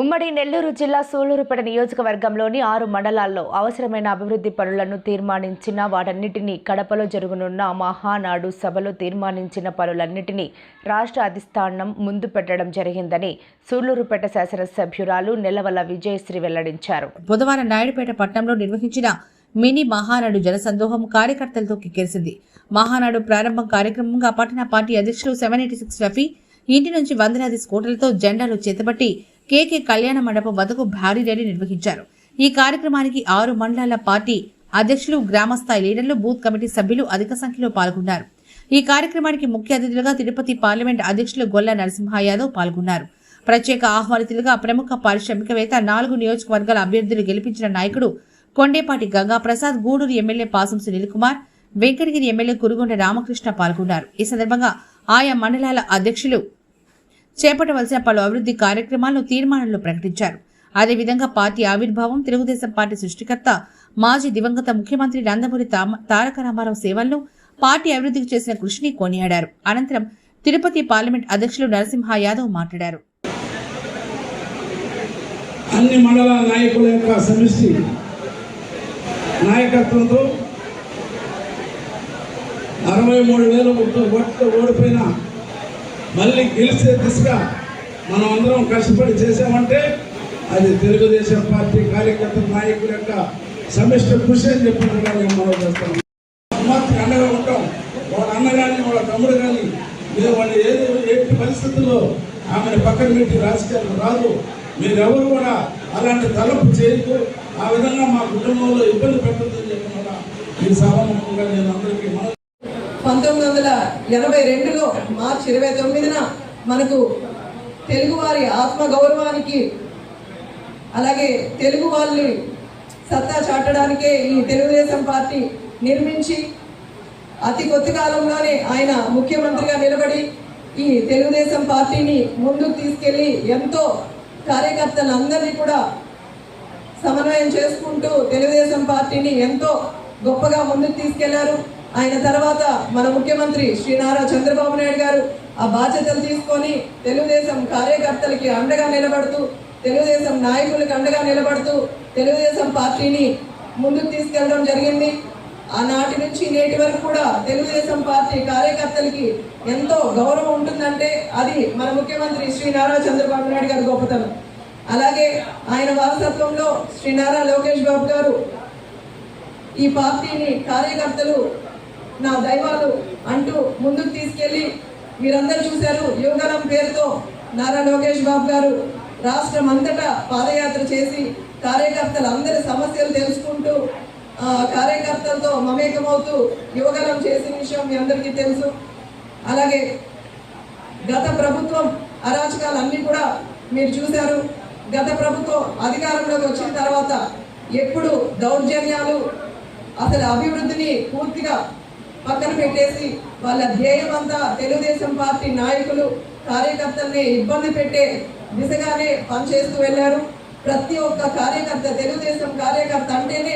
ఉమ్మడి నెల్లూరు జిల్లా సూళ్ళూరుపేట నియోజకవర్గంలోని ఆరు మండలాల్లో అవసరమైన అభివృద్ధి పనులను తీర్మానించిన వాటన్నిటినీ కడపలో జరగనున్న మహానాడు సభలో తీర్మానించిన పనులన్నిటినీ రాష్ట్ర అధిష్టానం ముందు పెట్టడం జరిగిందని సూళ్ళూరుపేట శాసనసభ్యురాలు నెలవల విజయశ్రీ వెల్లడించారు. బుధవారం నాయుడుపేట పట్టణంలో నిర్వహించిన మినీ మహానాడు జనసందోహం కార్యకర్తలతో కిక్కిరిసింది. మహానాడు ప్రారంభం కార్యక్రమంగా పట్టణ పార్టీ అధ్యక్షుడు సెవెన్ ఎయిటీ సిక్స్ రఫీ ఇంటి నుంచి వందలాది స్కూటర్లతో జెండాలు చేతబట్టి కేకే కళ్యాణ మండపం వద్దకు భారీ ర్యాలీ నిర్వహించారు. ఈ కార్యక్రమానికి ఆరు మండలాల పార్టీ అధ్యక్షులు గ్రామస్థాయి లీడర్లు బూత్ కమిటీ సభ్యులు అధిక సంఖ్యలో పాల్గొన్నారు. ఈ కార్యక్రమానికి ముఖ్య అతిథులుగా తిరుపతి పార్లమెంట్ అధ్యక్షులు గొల్ల నరసింహ యాదవ్ పాల్గొన్నారు. ప్రత్యేక ఆహ్వానితులుగా ప్రముఖ పారిశ్రామికవేత్త నాలుగు నియోజకవర్గాల అభ్యర్థులు గెలిపించిన నాయకుడు కొండేపాటి గంగా ప్రసాద్ గూడూరు ఎమ్మెల్యే పాసం సునీల్ కుమార్ వెంకటగిరి ఎమ్మెల్యే కురుగొండ రామకృష్ణ పాల్గొన్నారు. ఈ సందర్భంగా ఆయా మండలాల అధ్యక్షులు చేపట్టవలసిన పలు అభివృద్ధి కార్యక్రమాలను తీర్మానంలో ప్రకటించారు. అదేవిధంగా పార్టీ ఆవిర్భావం తెలుగుదేశం పార్టీ సృష్టికర్త మాజీ దివంగత ముఖ్యమంత్రి నందమూరి తారక రామారావు సేవలను పార్టీ అభివృద్ధికి చేసిన కృషిని కొనియాడారు. అనంతరం తిరుపతి పార్లమెంట్ అధ్యక్షులు నరసింహ యాదవ్ మాట్లాడారు. అన్ని మండల నాయకుల యొక్క సమిష్టి నాయకత్వంతో అరవై మూడు వేల ముప్పై ఓడిపోయిన మళ్ళీ గెలిచే దిశగా మనం అందరం కష్టపడి చేసామంటే అది తెలుగుదేశం పార్టీ కార్యకర్త నాయకుల యొక్క సమిష్ట కృషి అని చెప్పినట్టుగా మేము మనం చేస్తాం. అమ్మకి అండగా ఉంటాం. వాళ్ళ అన్న కానీ వాళ్ళ తమ్ముడు కానీ మీరు వాళ్ళు ఏది ఎట్టి పరిస్థితుల్లో ఆమెను పక్కన పెట్టి రాజకీయాలు రాదు. మీరెవరు కూడా అలాంటి తలపు చేయదు ఆ విధంగా మా కుటుంబంలో ఇబ్బంది పెట్టద్దని చెప్పి కూడా ఈ సభాముఖంగా నేను అందరికీ మనం పంతొమ్మిది వందల ఎనభై రెండులో మార్చి ఇరవై తొమ్మిదిన మనకు తెలుగువారి ఆత్మ గౌరవానికి అలాగే తెలుగు వాళ్ళని సత్తా చాటడానికే ఈ తెలుగుదేశం పార్టీ నిర్మించి అతి కొద్ది కాలంలోనే ఆయన ముఖ్యమంత్రిగా నిలబడి ఈ తెలుగుదేశం పార్టీని ముందుకు తీసుకెళ్ళి ఎంతో కార్యకర్తలందరినీ కూడా సమన్వయం చేసుకుంటూ తెలుగుదేశం పార్టీని ఎంతో గొప్పగా ముందుకు తీసుకెళ్ళారు. ఆయన తర్వాత మన ముఖ్యమంత్రి శ్రీ నారా చంద్రబాబు నాయుడు గారు ఆ బాధ్యతలు తీసుకొని తెలుగుదేశం కార్యకర్తలకి అండగా నిలబడుతూ తెలుగుదేశం నాయకులకు అండగా నిలబడుతూ తెలుగుదేశం పార్టీని ముందుకు తీసుకెళ్ళడం జరిగింది. ఆనాటి నుంచి నేటి వరకు కూడా తెలుగుదేశం పార్టీ కార్యకర్తలకి ఎంతో గౌరవం ఉంటుందంటే అది మన ముఖ్యమంత్రి శ్రీ నారా చంద్రబాబు నాయుడు గారి గొప్పతనం. అలాగే ఆయన వారసత్వంలో శ్రీ నారా లోకేష్ బాబు గారు ఈ పార్టీని కార్యకర్తలు నా దైవాలు అంటూ ముందుకు తీసుకెళ్ళి మీరందరూ చూశారు యోగరం పేరుతో నారా లోకేష్ బాబు గారు రాష్ట్రం అంతటా పాదయాత్ర చేసి కార్యకర్తలు అందరి సమస్యలు తెలుసుకుంటూ ఆ, కార్యకర్తలతో మమేకమవుతూ యువగలం చేసిన విషయం మీ అందరికీ తెలుసు. అలాగే గత ప్రభుత్వం అరాచకాలు అన్నీ కూడా మీరు చూశారు. గత ప్రభుత్వం అధికారంలోకి వచ్చిన తర్వాత ఎప్పుడు దౌర్జన్యాలు అసలు అభివృద్ధిని పూర్తిగా పక్కన పెట్టేసి వాళ్ళ ధ్యేయం అంతా తెలుగుదేశం పార్టీ నాయకులు కార్యకర్తల్ని ఇబ్బంది పెట్టే దిశగానే పనిచేస్తూ వెళ్ళారు. ప్రతి ఒక్క కార్యకర్త తెలుగుదేశం కార్యకర్త అంటేనే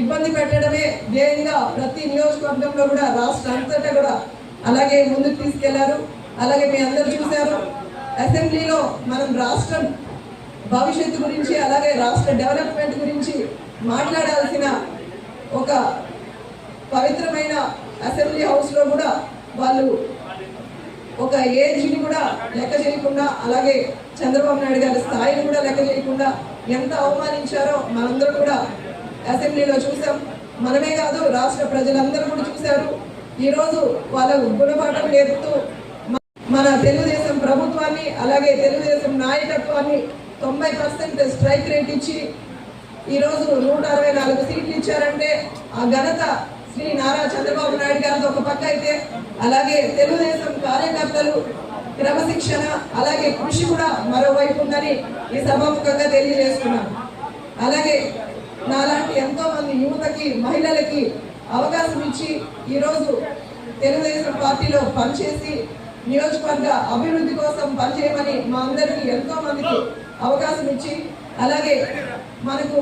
ఇబ్బంది పెట్టడమే ధ్యేయంగా ప్రతి నియోజకవర్గంలో కూడా రాష్ట్ర అంతటా కూడా అలాగే ముందుకు తీసుకెళ్ళారు. అలాగే మీ అందరు చూశారు అసెంబ్లీలో మనం రాష్ట్రం భవిష్యత్తు గురించి అలాగే రాష్ట్ర డెవలప్మెంట్ గురించి మాట్లాడాల్సిన ఒక పవిత్రమైన అసెంబ్లీ హౌస్లో కూడా వాళ్ళు ఒక ఏజ్ని కూడా లెక్క చేయకుండా అలాగే చంద్రబాబు నాయుడు గారి స్థాయిని కూడా లెక్క చేయకుండా ఎంత అవమానించారో మనందరూ కూడా అసెంబ్లీలో చూసాం మనమే కాదు రాష్ట్ర ప్రజలందరూ కూడా చూశారు. ఈరోజు వాళ్ళ గుణపాఠం నేర్పుతూ మన తెలుగుదేశం ప్రభుత్వాన్ని అలాగే తెలుగుదేశం నాయకత్వాన్ని తొంభై పర్సెంట్ స్ట్రైక్ రేట్ ఇచ్చి ఈరోజు నూట అరవై నాలుగు సీట్లు ఇచ్చారంటే ఆ ఘనత శ్రీ నారా చంద్రబాబు నాయుడు గారితో ఒక పక్క అయితే అలాగే తెలుగుదేశం కార్యకర్తలు క్రమశిక్షణ అలాగే కృషి కూడా మరోవైపు ఉందని ఈ సభాముఖంగా తెలియజేస్తున్నాను. అలాగే నాలాంటి ఎంతో మంది యువతకి మహిళలకి అవకాశం ఇచ్చి ఈరోజు తెలుగుదేశం పార్టీలో పనిచేసి నియోజకవర్గ అభివృద్ధి కోసం పనిచేయమని మా అందరికీ ఎంతో మందికి అవకాశం ఇచ్చి అలాగే మనకు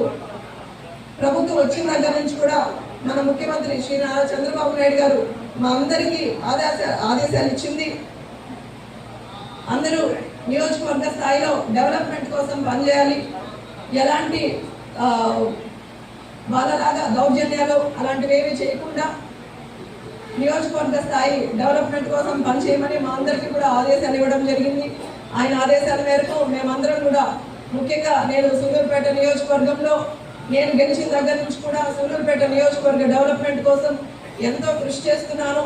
ప్రభుత్వం వచ్చిన దగ్గర నుంచి కూడా మన ముఖ్యమంత్రి శ్రీ నారా చంద్రబాబు నాయుడు గారు మా అందరికీ ఆదేశ ఆదేశాలు ఇచ్చింది. అందరూ నియోజకవర్గ స్థాయిలో డెవలప్మెంట్ కోసం పనిచేయాలి. ఎలాంటి ఆ, వాళ్ళలాగా దౌర్జన్యాలు అలాంటివి ఏమీ చేయకుండా నియోజకవర్గ స్థాయి డెవలప్మెంట్ కోసం పనిచేయమని మా అందరికీ కూడా ఆదేశాలు ఇవ్వడం జరిగింది. ఆయన ఆదేశాల మేరకు మేమందరం కూడా ముఖ్యంగా నేను సూలూరుపేట నియోజకవర్గంలో నేను గెలిచిన దగ్గర నుంచి కూడా సూలూరుపేట నియోజకవర్గ డెవలప్మెంట్ కోసం ఎంతో కృషి చేస్తున్నాను.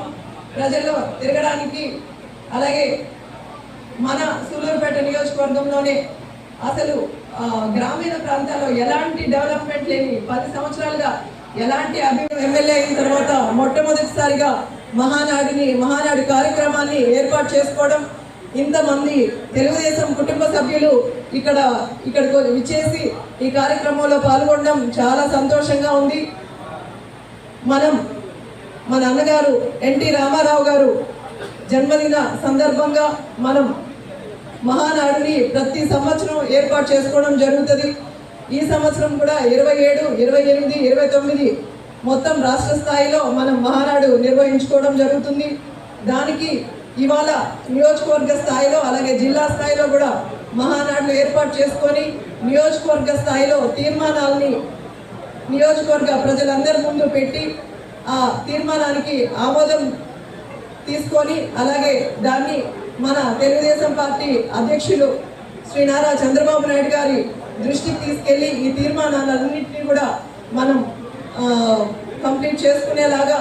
ప్రజల్లో తిరగడానికి అలాగే మన సూలూరుపేట నియోజకవర్గంలోనే అసలు గ్రామీణ ప్రాంతాల్లో ఎలాంటి డెవలప్మెంట్ లేని పది సంవత్సరాలుగా ఎలాంటి అభివృద్ధి ఎమ్మెల్యే అయిన తర్వాత మొట్టమొదటిసారిగా మహానాడిని మహానాడు కార్యక్రమాన్ని ఏర్పాటు చేసుకోవడం. ఇంతమంది తెలుగుదేశం కుటుంబ సభ్యులు ఇక్కడ ఇక్కడికి విచ్చేసి ఈ కార్యక్రమంలో పాల్గొనడం చాలా సంతోషంగా ఉంది. మనం మన అన్నగారు ఎన్టీ రామారావు గారు జన్మదిన సందర్భంగా మనం మహానాడుని ప్రతి సంవత్సరం ఏర్పాటు చేసుకోవడం జరుగుతుంది. ఈ సంవత్సరం కూడా ఇరవై ఏడు ఇరవై ఎనిమిది ఇరవై తొమ్మిది మొత్తం రాష్ట్ర స్థాయిలో మనం మహానాడు నిర్వహించుకోవడం జరుగుతుంది. దానికి ఇవాళ నియోజకవర్గ స్థాయిలో అలాగే జిల్లా స్థాయిలో కూడా మహానాడులు ఏర్పాటు చేసుకొని నియోజకవర్గ స్థాయిలో తీర్మానాలని నియోజకవర్గ ప్రజలందరి ముందు పెట్టి ఆ తీర్మానానికి ఆమోదం తీసుకొని అలాగే దాన్ని మన తెలుగుదేశం పార్టీ అధ్యక్షులు శ్రీ నారా చంద్రబాబు నాయుడు గారి దృష్టికి తీసుకెళ్ళి ఈ తీర్మానాలన్నింటినీ కూడా మనం కంప్లీట్ చేసుకునేలాగా